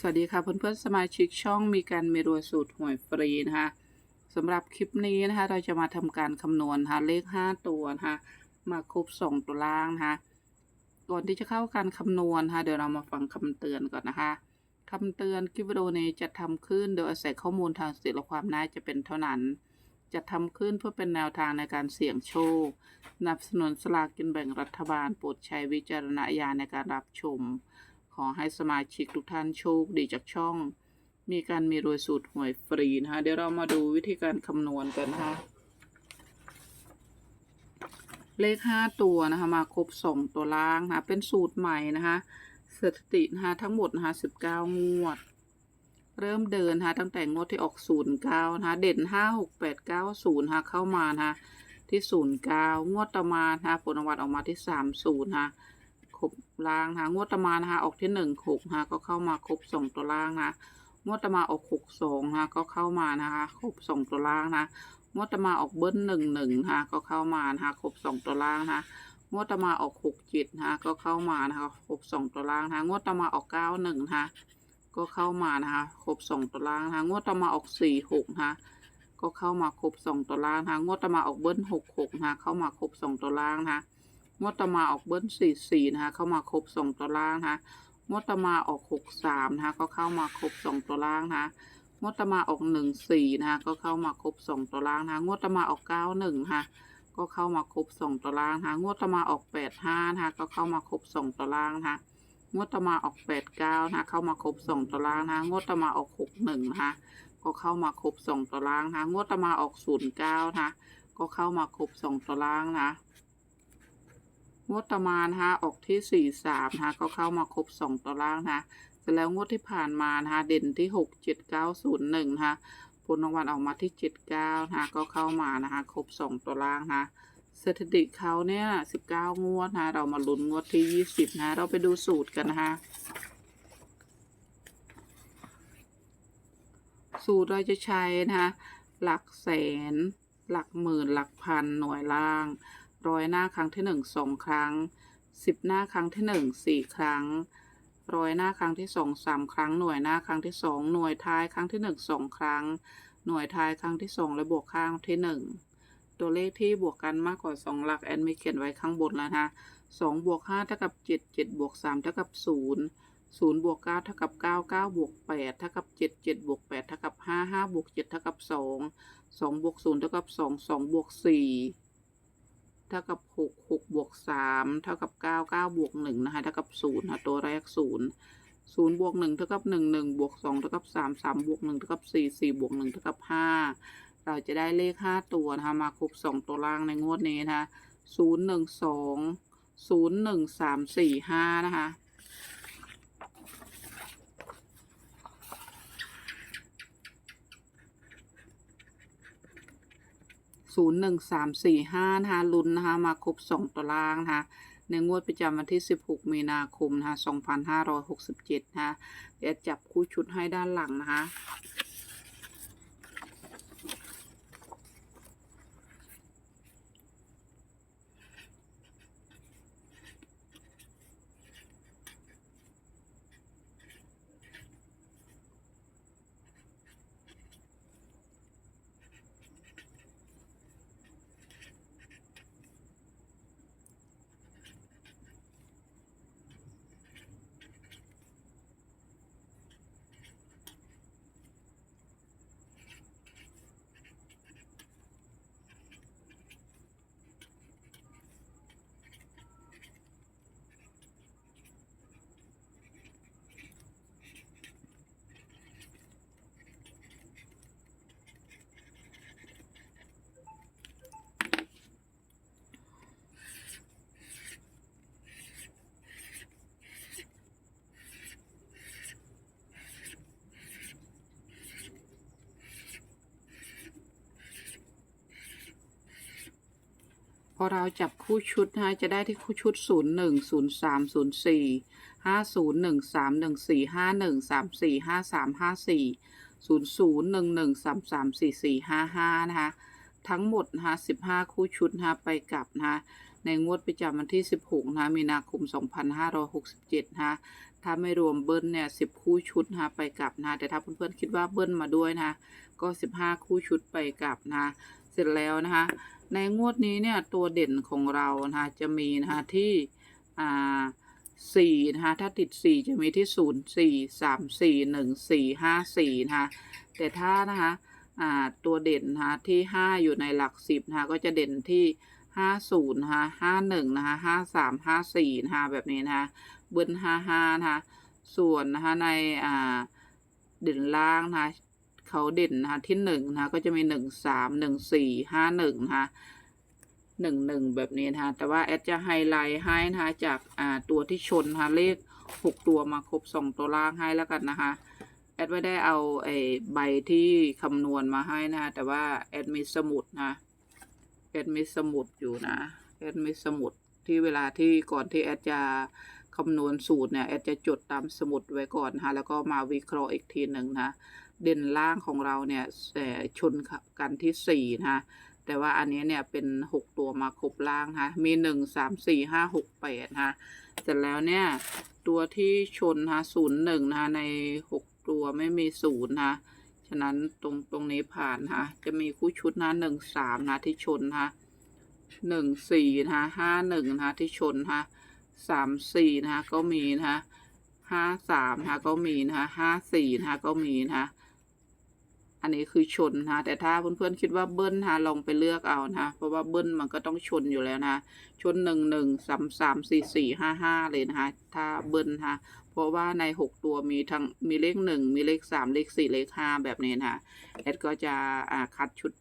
สวัสดีค่ะเพื่อนๆสมาชิกช่องมีการเมรวยสูตรหวยฟรีนะคะสำหรับคลิปนี้นะคะเราจะมาทำการคำนวณนะคะเลข 5 ตัวนะคะมาครบ 2 ตัวล่างนะคะก่อนที่จะเข้าการคำนวณนะคะเดี๋ยวเรามาฟังคำเตือนก่อนนะคะคำเตือนคลิปวิดีโอนี้จะทำขึ้นโดยอาศัยข้อมูลทางสิทธิและความน่าจะเป็นเท่านั้น จะทำขึ้นเพื่อเป็นแนวทางในการเสี่ยงโชคนับสนุนสลากกินแบ่งรัฐบาลโปรดใช้วิจารณญาณในการรับชม อให้สมาชิกทุกท่านโชคดีจากช่อง มีการมีรวยสูตรหวยฟรีนะคะเดี๋ยวเรามาดูวิธีการคำนวณกันนะคะเลขห้าตัวนะคะมาครบสองตัวล่างนะะเป็นสูตรใหม่นะคะสถิตินะคะทั้งหมดนะคะสิบเก้างวด เริ่มเดินนะคะตั้งแต่งวดที่ออกศูนย์เก้านะคะเด่นห้าหกแปดเก้าศูนย์นะคะเข้ามานะคะที่ศูนย์เก้างวดต่อมานะคะผลรางวัลออกมาที่สามศูนย์นะคะ ล่างนะงวดตมานะคะออกที่หนึ่งหกนะก็เข้ามาครบสองตัวล่างนะงวดตมาออกหกสองนะก็เข้ามานะคะครบสองตัวล่างนะงวดตมาออกเบิ้ลหนึ่งหนึ่งนะก็เข้ามานะคะครบสองตัวล่างนะงวดตมาออกหกเจ็ดนะก็เข้ามานะคะครบสองตัวล่างนะงวดตมาออกเก้าหนึ่งนะก็เข้ามานะคะครบสองตัวล่างนะงวดตมาออกสี่หกนะก็เข้ามาครบสองตัวล่างนะงวดตมาออกเบิ้ลหกหกนะเข้ามาครบสองตัวล่างนะ งวดต่อมาออกเบิ้ลสี่สี่นะคะเข้ามาครบสองตัวล่างนะคะงวดต่อมาออกหกสามนะคะก็เข้ามาครบสองตัวล่างนะคะงวดต่อมาออกหนึ่งสี่นะคะก็เข้ามาครบสองตัวล่างนะคะงวดต่อมาออกเก้าหนึ่งค่ะก็เข้ามาครบสองตัวล่างนะคะงวดต่อมาออกแปดห้านะคะก็เข้ามาครบสองตัวล่างนะคะงวดต่อมาออกแปดเก้านะคะเข้ามาครบสองตัวล่างนะคะงวดต่อมาออกหกหนึ่งนะคะก็เข้ามาครบสองตัวล่างนะคะงวดต่อมาออกศูนย์เก้านะคะก็เข้ามาครบสองตัวล่างนะคะ งวดต่อมานะคะออกที่สี่สามนะคะก็เข้ามาครบสองตัวล่างนะคะเสร็จแล้วงวดที่ผ่านมานะคะเด่นที่หกเจ็ดเก้าศูนย์หนึ่งนะคะผลรางวัลออกมาที่เจ็ดเก้านะคะก็เข้ามานะคะครบสองตัวล่างนะคะสถิติเขาเนี่ยสิบเก้างวดนะะเรามาลุ้นงวดที่ยี่สิบนะเราไปดูสูตรกันนะคะสูตรเราจะใช้นะคะหลักแสน หลักหมื่นหลักพันหน่วยล่าง ร้อยหน้าครั้งที่หนึ่งสองครั้งสิบหน้าครั้งที่หนึ่งสี่ครั้งร้อยหน้าครั้งที่สองสามครั้งหน่วยหน้าครั้งที่สองหน่วยท้ายครั้งที่หนึ่งสองครั้ง หน่วยท้ายครั้งที่สองและบวกข้างที่หนึ่งตัวเลขที่บวกกันมากกว่าสองหลักแอนไม่เขียนไว้ข้างบนแล้วนะสองบวกห้าเท่ากับเจ็ดเจ็ดบวกสามเท่ากับศูนย์ศูนย์บวกเก้าเท่ากับเก้าเก้าบวกแปดเท่ากับเจ็ดเจ็ดบวกแปดเท่ากับห้าห้าบวกเจ็ดเท่ากับสองสองบวกศูนย์เท่ากับสองสองบวกสี่ เท่ากับหกหกบวกสามเท่ากับเก้าเก้าบวกหนึ่งนะคะเท่ากับศูนย์ค่ะตัวแรกศูนย์ศูนย์บวกหนึ่งเท่ากับหนึ่งหนึ่งบวกสองเท่ากับสามสามบวกหนึ่งเท่ากับสี่สี่บวกหนึ่งเท่ากับห้าเราจะได้เลขห้าตัวนะคะมาครบสองตัวล่างในงวดนี้นะคะศูนย์หนึ่งสองศูนย์หนึ่งสามสี่ห้านะคะ ศูนย์หนึ่งสามสี่ห้านะคะลุ้นนะคะมาครบสองตัวล่างนะคะในงวดประจำวันที่สิบหกมีนาคมนะคะสองพันห้าร้อยหกสิบเจ็ดนะคะเดี๋ยวจับคู่ชุดให้ด้านหลังนะคะ พอเราจับคู่ชุดนะคะจะได้ที่คู่ชุด 0 1 0 3 0 4 5 0 1 3 1 4 5 1 3 4 5 3 5 4 0 0 1 1 3 3 4 4 5 5 นะคะ ทั้งหมดนะคะ15 คู่ชุดนะไปกลับนะในงวดประจำวันที่ 16 นะมีนาคม 2567นะถ้าไม่รวมเบิ้ลเนี่ย 10 คู่ชุดนะะไปกลับนะ แต่ถ้าเพื่อนๆคิดว่าเบิ้ลมาด้วยนะ ก็ 15 คู่ชุดไปกลับนะ ร็จแล้วนะคะ ในงวดนี้เนี่ยตัวเด่นของเรานะคะจะมีนะคะที่อ่าสี่นะคะถ้าติดสี่จะมีที่ศูนย์สี่สามสี่หนึ่งสี่ห้าสี่นะคะแต่ถ้านะคะอ่าตัวเด่นนะคะที่ห้าอยู่ในหลักสิบนะคะก็จะเด่นที่ห้าศูนย์นะคะห้าหนึ่งนะคะห้าสามห้าสี่นะคะแบบนี้นะคะเบิ้ลห้าห้านะคะส่วนนะคะในอ่าเด่นล่างนะคะ เขาเด่นนะคะที่หนึ่งนะคะก็จะมีหนึ่งสามหนึ่งสี่ห้าหนึ่งนะคะหนึ่งหนึ่งแบบนี้นะคะแต่ว่าแอดจะไฮไลท์ให้นะคะจากอ่าตัวที่ชนนะคะเลขหกตัวมาครบสองตัวล่างให้แล้วกันนะคะแอดไม่ได้เอาไอ้ใบที่คำนวณมาให้นะคะแต่ว่าแอดมีสมุดนะแอดมีสมุดอยู่นะแอดมีสมุดที่เวลาที่ก่อนที่แอดจะคำนวณสูตรเนี่ยแอดจะจดตามสมุดไว้ก่อนนะคะแล้วก็มาวิเคราะห์อีกทีหนึ่งนะ เด่นล่างของเราเนี่ยแต่ชนกันที่สี่นะคะแต่ว่าอันนี้เนี่ยเป็นหกตัวมาครบล่างนะคะมีหนึ่งสามสี่ห้าหกแปดนะคะเสร็จแล้วเนี่ยตัวที่ชนนะคะศูนย์หนึ่งนะคะในหกตัวไม่มีศูนย์นะคะฉะนั้นตรงตรงนี้ผ่านนะคะจะมีคู่ชุดนะหนึ่งสามนะที่ชนนะคะหนึ่งสี่นะคะห้าหนึ่งนะคะที่ชนนะคะสามสี่นะคะก็มีนะคะห้าสามนะคะก็มีนะคะห้าสี่นะคะก็มีนะคะ อันนี้คือชนนะคะแต่ถ้าเพื่อนๆคิดว่าเบิ้ลนะคะลองไปเลือกเอานะคะเพราะว่าเบิ้ลมันก็ต้องชนอยู่แล้วนะคะชนหนึ่งหนึ่งสามสามสี่สี่ห้าห้าเลยนะคะถ้าเบิ้ลนะคะเพราะว่าในหกตัวมีทั้งมีเลขหนึ่งมีเลขสามเลขสี่เลขห้าแบบนี้นะคะแอดก็จะอ่าคัดชุด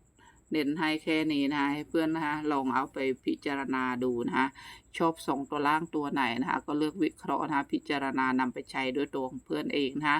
เน้นให้แค่นี้นะคะให้เพื่อนนะคะลองเอาไปพิจารณาดูนะคะชอบสองตัวล่างตัวไหนนะคะก็เลือกวิเคราะห์นะคะพิจารณานำไปใช้ด้วยตัวของเพื่อนเองนะคะ